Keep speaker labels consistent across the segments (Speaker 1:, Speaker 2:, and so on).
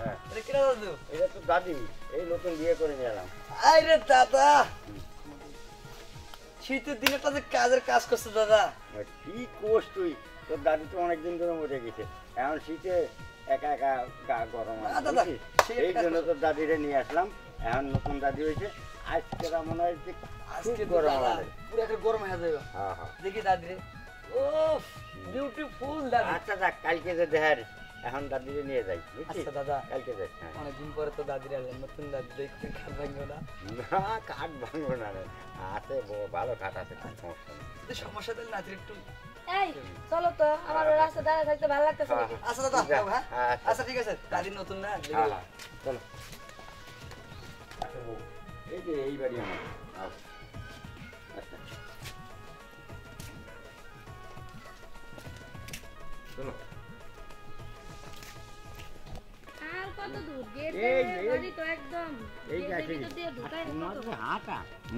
Speaker 1: হ্যাঁ।
Speaker 2: এটা কিরা দাদু?
Speaker 1: এটা তো দাদি এই নতুন বিয়ে করে নিয়ে এলাম।
Speaker 2: আরে দাদা। শীতের দিনে তো কাজের কাজ করছে দাদা।
Speaker 1: কি কোষ তুই? তোর দাদি তো অনেকদিন ধরে মরে গেছে। এখন শীতে একা একা গা গরম
Speaker 2: না, দাদা,
Speaker 1: বুঝছিস?
Speaker 2: সে
Speaker 1: এই জন্য তোর দাদিরে নিয়ে আসলাম। এখন নতুন দাদি হয়েছে। আজকে মনে হয় যে
Speaker 2: আজকে
Speaker 1: গরম
Speaker 2: পুরো একটা গরম হয়ে যাবে।
Speaker 1: হ্যাঁ হ্যাঁ।
Speaker 2: দেখি দাদি রে ও বিউটিফুল দাদি।
Speaker 1: আচ্ছা যাক কালকে যে দেখার এখন দাদিরে নিয়ে যাই
Speaker 2: আচ্ছা দাদা
Speaker 1: কালকে যাই হ্যাঁ।
Speaker 2: অনেকদিন পরে তো দাদির আসলেন নতুন দাদি দেখতে খাট ভাঙবে না।
Speaker 1: না কাঠ ভাঙবো না রে। আছে ভালো কাঠ আছে কোনো সমস্যা নেই।
Speaker 2: সমস্যা নাতির একটু
Speaker 3: এই চলো তো আমার রাস্তা দাঁড়িয়ে থাকতে ভালো লাগতেছে
Speaker 2: আচ্ছা দাদা হ্যাঁ?
Speaker 1: আচ্ছা।
Speaker 2: আচ্ছা ঠিক আছে দাদির নতুন না।
Speaker 1: হ্যাঁ হ্যাঁ চলো। আচ্ছা, এই যে এই বাড়ি আমার। আচ্ছা চলো।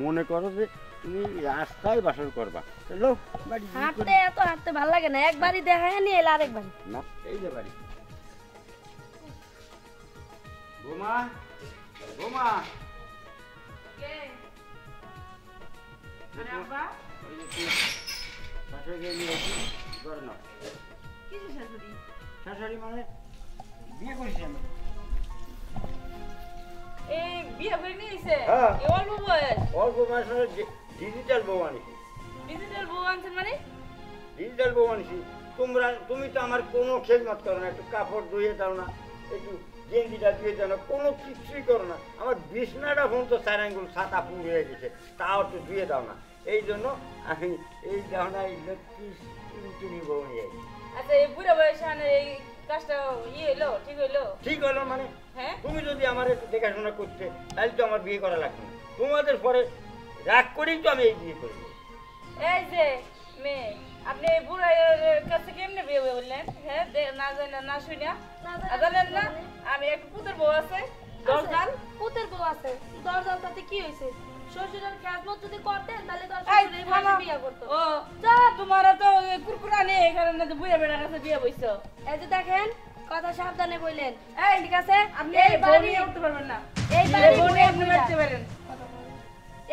Speaker 1: মনে করো যে তুমি রাস্তায় বাসর করবা। চলো
Speaker 3: হাঁটতে এত হাঁটতে ভালো লাগে না একবারই দেখায় নিয়ে এলে আরেকবার।
Speaker 1: না এই যে বাড়ি। বোমা বোমা। ওই যে তুমি শাশুড়িকে নিয়ে এসি, ধরে নাও। শাশুড়ি? মানে বিয়ে করেছি আমি
Speaker 4: এই বিয়ে করে নিয়েছে
Speaker 1: হ্যাঁ।
Speaker 4: অল্প বয়স?
Speaker 1: অল্প মাসের ডিজিটাল বউ আনিছি
Speaker 4: ডিজিটাল বউ আনছেন মানে?
Speaker 1: ডিজিটাল বউ আনিছি তোমরা তুমি তো আমার কোনো খেদমত করো না একটু কাপড় ধুয়ে দাও না একটু গেঞ্জিটা ধুয়ে দাও না কোনো কিছুই করো না। আমার বিছনাটা ফোন তো চার আঙ্গুল সাত আপুর হয়ে গেছে তাও একটু ধুয়ে দাও না। এই জন্য আমি এই দাও না এই তুমি বউ নিয়ে
Speaker 4: আচ্ছা এই বুড়া বয়সে এই কাজটা ইয়ে হইল ঠিক হইল?
Speaker 1: ঠিক হলো মানে?
Speaker 4: হ্যাঁ?
Speaker 1: তুমি যদি আমার দেখাশোনা করতে তাহলে তো আমার বিয়ে করা লাগবে তোমাদের পরে রাগ করেই তো আমি এই বিয়ে করি
Speaker 4: এই যে মেয়ে আপনি এই কাছে কেমনে বিয়ে বললেন হ্যাঁ না জানি না শুই না
Speaker 3: না জানি না,
Speaker 4: জানেন না আমি একটা পুতের বউ আছে দরকার
Speaker 3: পুতের বউ আছে। দরজাল তাতে কি হয়েছে? শ্বশুরের খেয়াজমত যদি করতেন তাহলে তো আর বিয়ে করতো।
Speaker 4: ও যা তোমার তো কুরকুরা নেই এখানে না যে বুড়া বেড়ার কাছে বিয়ে বইছো।
Speaker 3: এই যে দেখেন কথা সাবধানে বললেন। এই ঠিক আছে?
Speaker 4: আপনি
Speaker 3: এই বাড়ি
Speaker 4: উঠতে পারবেন না।
Speaker 3: এই বাড়ি
Speaker 4: বনি আপনি মারতে পারেন।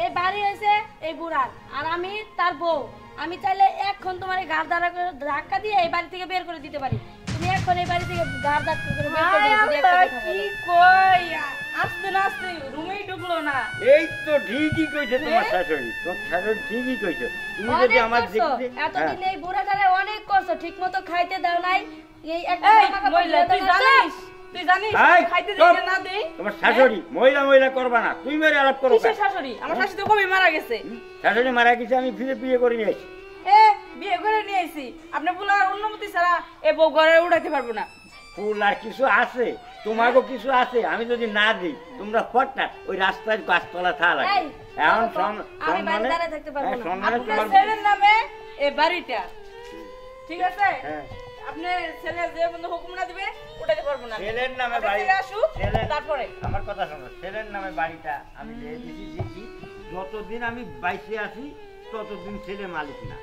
Speaker 3: এই বাড়ি হয়েছে এই বুড়ার। আর আমি তার বউ। আমি চাইলে এখন তোমার এই দাঁড়া করে ধাক্কা দিয়ে এই বাড়ি থেকে বের করে দিতে পারি। তুমি এখন এই বাড়ি থেকে গাড় ধাক্কা করে বের করে
Speaker 4: দিতে
Speaker 3: কথা
Speaker 4: কি। কই? আস্তে না আস্তে রুমেই ঢুকলো না।
Speaker 1: এই তো ঠিকই কইছে তোমার
Speaker 4: হ্যাঁ?
Speaker 1: শাশুড়ি তোমার শাশুড়ি ঠিকই কইছে। তুমি যদি আমার। দেখতে হ্যাঁ।
Speaker 3: এতদিন এই বুড়াটারে অনেক করছ ঠিক মতো খাইতে দাও নাই। এই একটা
Speaker 4: মহিলা তুই জানিস? তুই জানিস? খাইতে। দিতে না দেই
Speaker 1: তোমার শাশুড়ি মহিলা মহিলা করবা না। তুই মেরে আলাপ করো
Speaker 4: কিসের শাশুড়ি? আমার শাশুড়ি তো কবে মারা গেছে।
Speaker 1: শাশুড়ি মারা গেছে আমি ফিরে বিয়ে করে নিয়ে আসি।
Speaker 4: এ বিয়ে করে নিয়ে আইছি। আপনি বলার অনুমতি ছাড়া এ বউ ঘরে উঠাইতে পারব না।
Speaker 1: ফুল আর কিছু আছে? তোমারও কিছু আছে? আমি যদি না দিই তোমরা ফটনাট ওই রাস্তার গাছতলা থা লাগে এখন সম্মানে হ্যাঁ,
Speaker 3: না।
Speaker 1: সম্মানে তোমার
Speaker 4: ছেলের নামে এ বাড়িটা। ঠিক আছে?
Speaker 1: হ্যাঁ।
Speaker 4: আপনি ছেলে যে বন্ধু হুকুম না দিবে উঠাইতে পারব না।
Speaker 1: ছেলের নামে বাড়ি
Speaker 4: আসুক তারপরে।
Speaker 1: আমার কথা শোনো ছেলের নামে বাড়িটা আমি দিয়ে দিছি দিছি। যতদিন আমি বাইসে আছি ততদিন ছেলে মালিক না।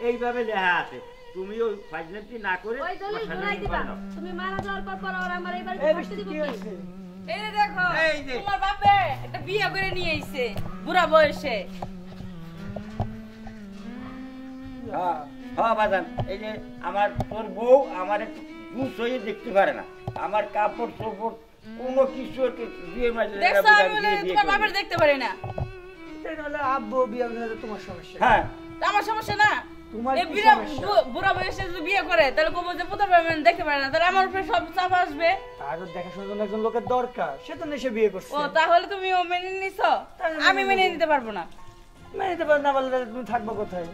Speaker 1: এইভাবে লেখা আছে। তুমি ওই ফাইজলামটি না করে
Speaker 3: ওই দলিল ঘুরাই দিবা। তুমি মারা যাওয়ার পর পর ওরা আমার দিব
Speaker 2: কি
Speaker 4: এই দেখো
Speaker 1: এই যে।
Speaker 4: তোমার বাপে একটা বিয়ে করে নিয়ে আইছে বুড়া বয়সে।
Speaker 1: হ্যাঁ হ্যাঁ বাজান এই যে আমার তোর বউ আমার একটু হয়ে দেখতে পারে না। আমার কাপড় চোপড় কোনো কিছু একটু দিয়ে মাঝে
Speaker 4: তোমার বাপের দেখতে পারি না।
Speaker 2: এটা হলো আব্বু বিয়ে করে তোমার সমস্যা।
Speaker 1: হ্যাঁ।
Speaker 4: আমার সমস্যা না?
Speaker 2: তোমার
Speaker 4: এই
Speaker 2: কি
Speaker 4: বিড়া
Speaker 2: সমস্যা?
Speaker 4: বু- বুড়া বয়সে যদি বিয়ে করে তাহলে কবো যে পুত্র পাবেন দেখতে পারে না। তাহলে আমার উপরে সব চাপ আসবে।
Speaker 2: তারও দেখাশোনার জন্য একজন লোকের দরকার সে তো নেশে বিয়ে করছে।
Speaker 4: ও তাহলে তুমি ও মেনে নিছো? আমি
Speaker 2: মেনে
Speaker 4: মেনে নিতে পারব না।
Speaker 2: মেনে নিতে পারে না বললে তুমি থাকব কোথায়?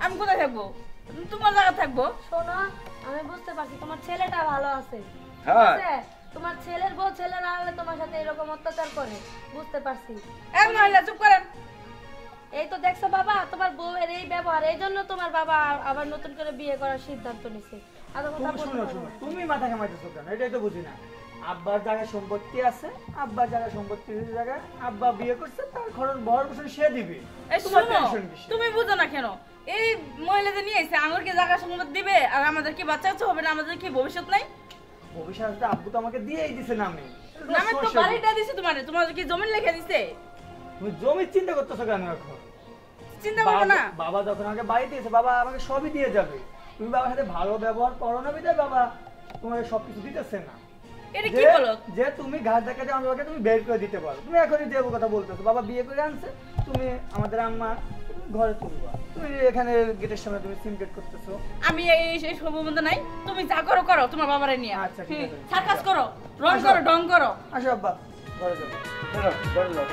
Speaker 4: আমি কোথায় থাকব? তোমার জায়গা থাকব?
Speaker 3: শোনো আমি বুঝতে পারছি তোমার ছেলেটা ভালো আছে।
Speaker 1: হ্যাঁ।
Speaker 3: তোমার ছেলের বউ ছেলে না হলে তোমার সাথে এরকম অত্যাচার করে বুঝতে পারছি।
Speaker 4: এক মহিলা চুপ করেন
Speaker 3: এই তো দেখছ বাবা তোমার বউয়ের এই ব্যবহার এই জন্য তোমার বাবা আবার নতুন করে বিয়ে করার সিদ্ধান্ত নিছে। আর কথা
Speaker 2: তুমি মাথা কামাইতেছো কেন? এটাই তো বুঝি না। আব্বার জায়গায় সম্পত্তি আছে আব্বার জায়গায় সম্পত্তি জায়গায় আব্বা বিয়ে করছে তার খরচ ভরণ পোষণ সে দিবে।
Speaker 4: এই
Speaker 2: তোমার টেনশন কিসের?
Speaker 4: তুমি বুঝো না কেন? এই মহিলাদের নিয়ে এসে আঙুরকে জায়গা সম্পদ দিবে আর আমাদের কি বাচ্চা কাচ্চা হবে না আমাদের কি ভবিষ্যৎ নাই?
Speaker 2: ভবিষ্যতে আব্বু তো আমাকে দিয়েই দিছে নামে।
Speaker 4: নামে তো? বাড়িটা দিছে তোমার তোমার কি জমি লেখা দিছে?
Speaker 2: তুমি জমির চিন্তা করতেছো কেন এখন?
Speaker 4: চিন্তা করব না।
Speaker 2: বাবা- যখন আমাকে বাড়ি দিয়েছে বাবা আমাকে সবই দিয়ে যাবে। তুমি বাবার সাথে ভালো ব্যবহার করো না বিদায় বাবা। তোমাকে সবকিছু দিতেছে না।
Speaker 4: এটা কি
Speaker 2: যে-
Speaker 4: বলো?
Speaker 2: যে তুমি ঘাট দেখা যাও বাবাকে তুমি বের করে দিতে পারো। তুমি এখনই যে কথা বলতেছো বাবা বিয়ে করে আনছে তুমি আমাদের আম্মা ঘরে তুলবা তুমি এখানে গেটের সামনে তুমি সিম গেট করতেছো।
Speaker 4: আমি এই এই সব বন্ধ নাই। তুমি যা করো করো তোমার বাবারে নিয়ে
Speaker 2: আচ্ছা, ঠিক আছে।
Speaker 4: সার্কাস করো রং করো ডং করো।
Speaker 2: আসো আব্বা। ঘরে যাব
Speaker 1: ঘরে যাও।